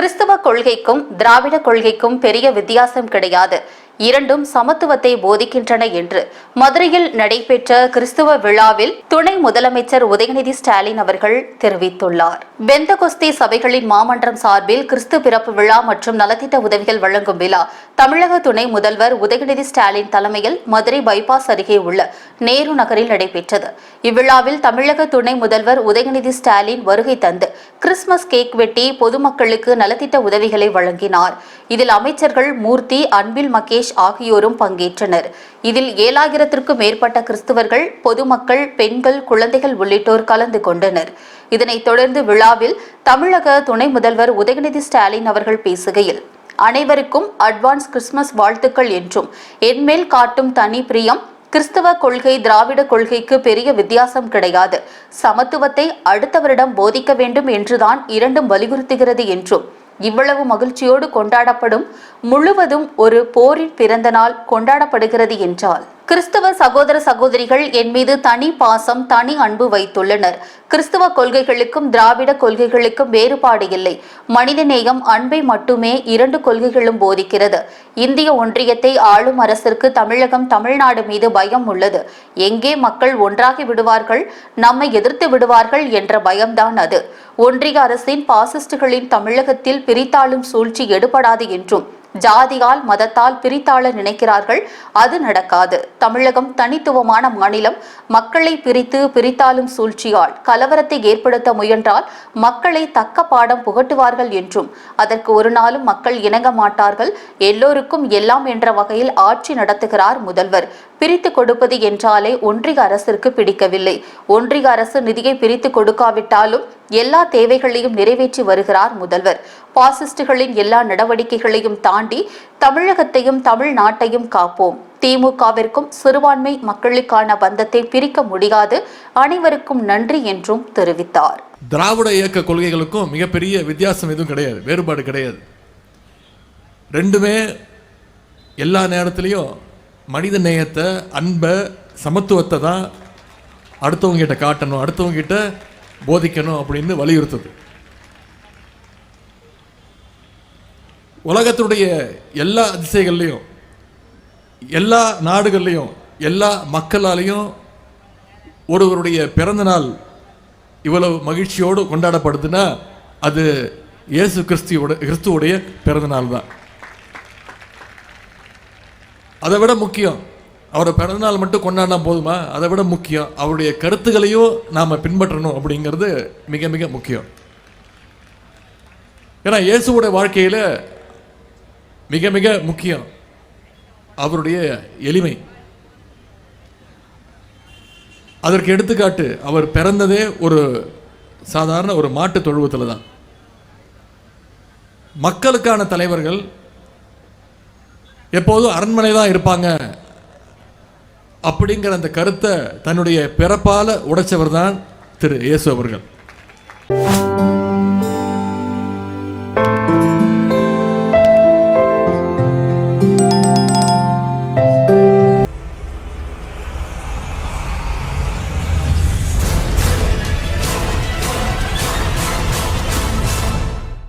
கிறிஸ்தவ கொள்கைக்கும் திராவிட கொள்கைக்கும் பெரிய வித்தியாசம் கிடையாது. இரண்டும் சமத்துவத்தை போதிக்கின்றன என்று. மதுரையில் நடைபெற்ற கிறிஸ்துவ விழாவில் துணை முதலமைச்சர் உதயநிதி ஸ்டாலின் அவர்கள் தெரிவித்துள்ளார். பெந்தகொஸ்தே சபைகளின் மாமன்றம் சார்பில் கிறிஸ்து பிறப்பு விழா மற்றும் நலத்திட்ட உதவிகள் வழங்கும் விழா தமிழக துணை முதல்வர் உதயநிதி ஸ்டாலின் தலைமையில் மதுரை பைபாஸ் அருகே உள்ள நேரு நகரில் நடைபெற்றது. இவ்விழாவில் தமிழக துணை முதல்வர் உதயநிதி ஸ்டாலின் வருகை தந்து கிறிஸ்துமஸ் கேக் வெட்டி பொதுமக்களுக்கு நலத்திட்ட உதவிகளை வழங்கினார். இதில் அமைச்சர்கள் மூர்த்தி அன்பில் மகேஷ் ஆகியோரும் பங்கேற்றனர். இதில் ஏழாயிரத்திற்கும் மேற்பட்ட கிறிஸ்தவர்கள் பொதுமக்கள் பெண்கள் குழந்தைகள் உள்ளிட்டோர் கலந்து கொண்டனர். இதனைத் தொடர்ந்து விழாவில் தமிழக துணை முதல்வர் உதயநிதி ஸ்டாலின் அவர்கள் பேசுகையில் அனைவருக்கும் அட்வான்ஸ் கிறிஸ்துமஸ் வாழ்த்துக்கள் என்றும் என்மேல் காட்டும் தனி பிரியம் கிறிஸ்தவ கொள்கை திராவிட கொள்கைக்கு பெரிய வித்தியாசம் கிடையாது. சமத்துவத்தை அடுத்தவரிடம் போதிக்க வேண்டும் என்றுதான் இரண்டும் வலியுறுத்துகிறது என்றும் இவ்வளவு மகிழ்ச்சியோடு கொண்டாடப்படும் முழுவதும் ஒரு போரின் பிறந்த நாள் கொண்டாடப்படுகிறது என்றால். கிறிஸ்தவ சகோதர சகோதரிகள் என் மீது தனி பாசம் தனி அன்பு வைத்துள்ளனர். கிறிஸ்தவ கொள்கைகளுக்கும் திராவிட கொள்கைகளுக்கும் வேறுபாடு இல்லை. மனிதநேயம் அன்பை மட்டுமே இரண்டு கொள்கைகளும் போதிக்கிறது. இந்திய ஒன்றியத்தை ஆளும் அரசிற்கு தமிழகம் தமிழ்நாடு மீது பயம் உள்ளது. எங்கே மக்கள் ஒன்றாகி விடுவார்கள் நம்மை எதிர்த்து விடுவார்கள் என்ற பயம்தான் அது. ஒன்றிய அரசின் பாசிஸ்டுகளின் தமிழகத்தில் பிரித்தாளும் சூழ்ச்சி எடுபடாது என்றும் ஜாதியால் மதத்தால் பிரித்தாள நினைக்கிறார்கள். அது நடக்காது. தமிழகம் தனித்துவமான மாநிலம். மக்களை பிரித்து பிரித்தாலும் சூழ்ச்சியால் கலவரத்தை ஏற்படுத்த முயன்றால் மக்களை தக்க பாடம் புகட்டுவார்கள் என்றும் அதற்கு ஒரு நாளும் மக்கள் இணங்க மாட்டார்கள். எல்லோருக்கும் எல்லாம் என்ற வகையில் ஆட்சி நடத்துகிறார் முதல்வர். பிரித்து கொடுப்பது என்றாலே ஒன்றிய அரசிற்கு பிடிக்கவில்லை. ஒன்றிய அரசு நிதியை பிரித்து கொடுக்காவிட்டாலும் எல்லா தேவைகளையும் நிறைவேற்றி வருகிறார் முதல்வர். பாசிஸ்டுகளின் எல்லா நடவடிக்கைகளையும் தாண்டி தமிழகத்தையும் தமிழ்நாட்டையும் காப்போம். திமுகவிற்கும் சிறுபான்மை மக்களுக்கான பந்தத்தை பிரிக்க முடியாது. அனைவருக்கும் நன்றி என்றும் தெரிவித்தார். திராவிட இயக்க கொள்கைகளுக்கும் மிகப்பெரிய வித்தியாசம் எதுவும் கிடையாது. வேறுபாடு கிடையாது. ரெண்டுமே எல்லா நேரத்திலையும் மனித நேயத்தை அன்பை சமத்துவத்தை தான் அடுத்தவங்ககிட்ட காட்டணும் அடுத்தவங்க கிட்ட போதிக்கணும் அப்படின்னு வலியுறுத்துது. உலகத்துடைய எல்லா அதிசயங்கள்லையும் எல்லா நாடுகள்லையும் எல்லா மக்களாலையும் ஒருவருடைய பிறந்த நாள் இவ்வளவு மகிழ்ச்சியோடு கொண்டாடப்படுதுன்னா அது இயேசு கிறிஸ்துவோட கிறிஸ்துவோடைய பிறந்த நாள் தான் அதை விட முக்கியம் அவரை பிறந்தநாள் மட்டும் கொண்டாடினா போதுமா? அதை விட முக்கியம் அவருடைய கருத்துக்களையும் நாம் பின்பற்றணும் அப்படிங்கிறது மிக மிக முக்கியம். ஏன்னா இயேசுவோட வாழ்க்கையில் மிக மிக முக்கியம் அவருடைய எளிமை. அதற்கு எடுத்துக்காட்டு அவர் பிறந்ததே ஒரு சாதாரண ஒரு மாட்டு தொழுவத்தில் தான். மக்களுக்கான தலைவர்கள் எப்போதும் அரண்மனை தான் இருப்பாங்க. அப்படிங்கிற அந்த கருத்தை தன்னுடைய பிறப்பால உடைச்சவர் தான் திரு இயேசு அவர்கள்.